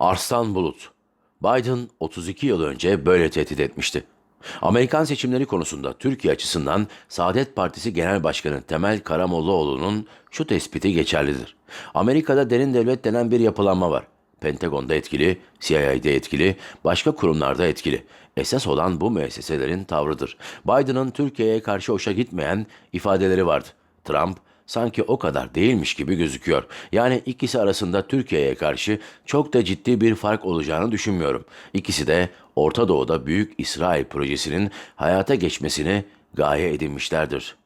Arslan Bulut. Biden 32 yıl önce böyle tehdit etmişti. Amerikan seçimleri konusunda Türkiye açısından Saadet Partisi Genel Başkanı Temel Karamollaoğlu'nun şu tespiti geçerlidir. Amerika'da derin devlet denen bir yapılanma var. Pentagon'da etkili, CIA'de etkili, başka kurumlarda etkili. Esas olan bu müesseselerin tavrıdır. Biden'ın Türkiye'ye karşı hoşa gitmeyen ifadeleri vardı. Trump, sanki o kadar değilmiş gibi gözüküyor. Yani ikisi arasında Türkiye'ye karşı çok da ciddi bir fark olacağını düşünmüyorum. İkisi de Orta Doğu'da Büyük İsrail projesinin hayata geçmesini gaye edinmişlerdir.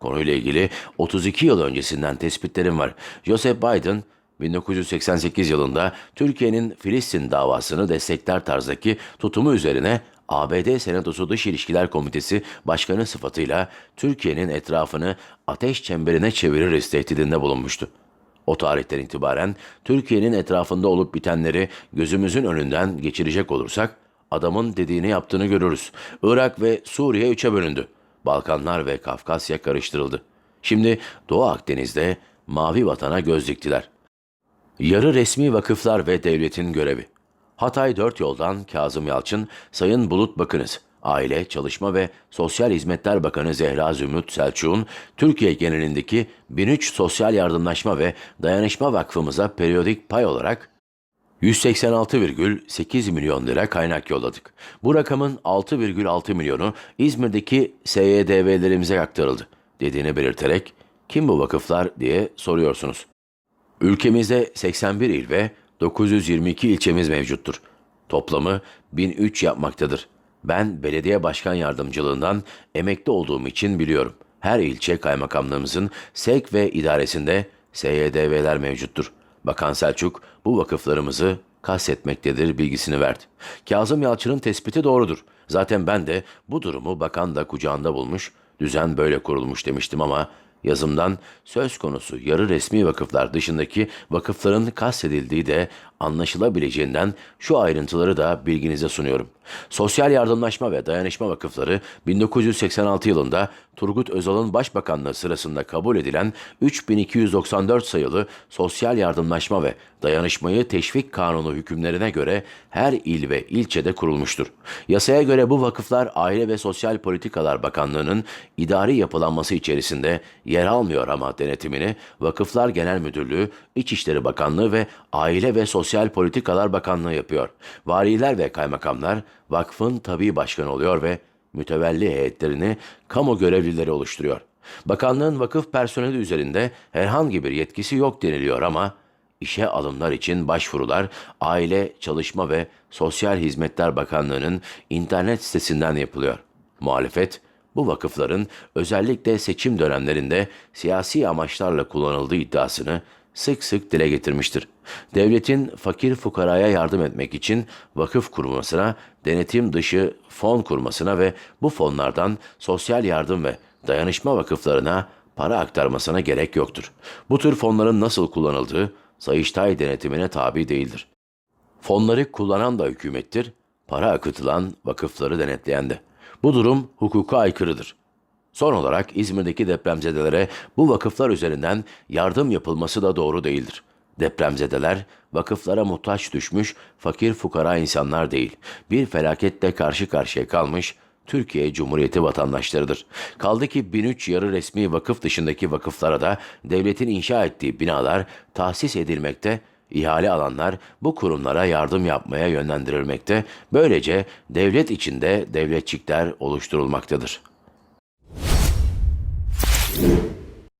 Konuyla ilgili 32 yıl öncesinden tespitlerim var. Joseph Biden 1988 yılında Türkiye'nin Filistin davasını destekler tarzdaki tutumu üzerine ABD Senatosu Dış İlişkiler Komitesi Başkanı sıfatıyla Türkiye'nin etrafını ateş çemberine çeviririz tehdidinde bulunmuştu. O tarihten itibaren Türkiye'nin etrafında olup bitenleri gözümüzün önünden geçirecek olursak adamın dediğini yaptığını görürüz. Irak ve Suriye üçe bölündü. Balkanlar ve Kafkasya karıştırıldı. Şimdi Doğu Akdeniz'de mavi vatana göz diktiler. Yarı resmi vakıflar ve devletin görevi. Hatay Dört Yol'dan Kazım Yalçın, Sayın Bulut Bakınız, Aile, Çalışma ve Sosyal Hizmetler Bakanı Zehra Zümrüt Selçuk'un Türkiye genelindeki 1003 Sosyal Yardımlaşma ve Dayanışma Vakfımıza periyodik pay olarak 186,8 milyon lira kaynak yolladık. Bu rakamın 6,6 milyonu İzmir'deki SYDV'lerimize aktarıldı dediğini belirterek kim bu vakıflar diye soruyorsunuz. Ülkemizde 81 il ve 922 ilçemiz mevcuttur. Toplamı 1003 yapmaktadır. Ben belediye başkan yardımcılığından emekli olduğum için biliyorum. Her ilçe kaymakamlığımızın sevk ve idaresinde SYDV'ler mevcuttur. Bakan Selçuk bu vakıflarımızı kastetmektedir bilgisini verdi. Kazım Yalçın'ın tespiti doğrudur. Zaten ben de bu durumu bakan da kucağında bulmuş, düzen böyle kurulmuş demiştim ama yazımdan söz konusu yarı resmi vakıflar dışındaki vakıfların kastedildiği de anlaşılabileceğinden şu ayrıntıları da bilginize sunuyorum. Sosyal Yardımlaşma ve Dayanışma Vakıfları 1986 yılında Turgut Özal'ın başbakanlığı sırasında kabul edilen 3294 sayılı Sosyal Yardımlaşma ve Dayanışmayı Teşvik Kanunu hükümlerine göre her il ve ilçede kurulmuştur. Yasaya göre bu vakıflar Aile ve Sosyal Politikalar Bakanlığı'nın idari yapılanması içerisinde yer almıyor ama denetimini Vakıflar Genel Müdürlüğü, İçişleri Bakanlığı ve Aile ve Sosyal Politikalar Bakanlığı yapıyor. Valiler ve kaymakamlar vakfın tabi başkanı oluyor ve mütevelli heyetlerini kamu görevlileri oluşturuyor. Bakanlığın vakıf personeli üzerinde herhangi bir yetkisi yok deniliyor ama işe alımlar için başvurular Aile, Çalışma ve Sosyal Hizmetler Bakanlığı'nın internet sitesinden yapılıyor. Muhalefet bu vakıfların özellikle seçim dönemlerinde siyasi amaçlarla kullanıldığı iddiasını sık sık dile getirmiştir. Devletin fakir fukaraya yardım etmek için vakıf kurmasına, denetim dışı fon kurmasına ve bu fonlardan sosyal yardım ve dayanışma vakıflarına para aktarmasına gerek yoktur. Bu tür fonların nasıl kullanıldığı Sayıştay denetimine tabi değildir. Fonları kullanan da hükümettir, para akıtılan vakıfları denetleyen de. Bu durum hukuka aykırıdır. Son olarak İzmir'deki depremzedelere bu vakıflar üzerinden yardım yapılması da doğru değildir. Depremzedeler vakıflara muhtaç düşmüş fakir fukara insanlar değil, bir felaketle karşı karşıya kalmış Türkiye Cumhuriyeti vatandaşlarıdır. Kaldı ki 1003 yarı resmi vakıf dışındaki vakıflara da devletin inşa ettiği binalar tahsis edilmekte, ihale alanlar bu kurumlara yardım yapmaya yönlendirilmekte, böylece devlet içinde devletçikler oluşturulmaktadır.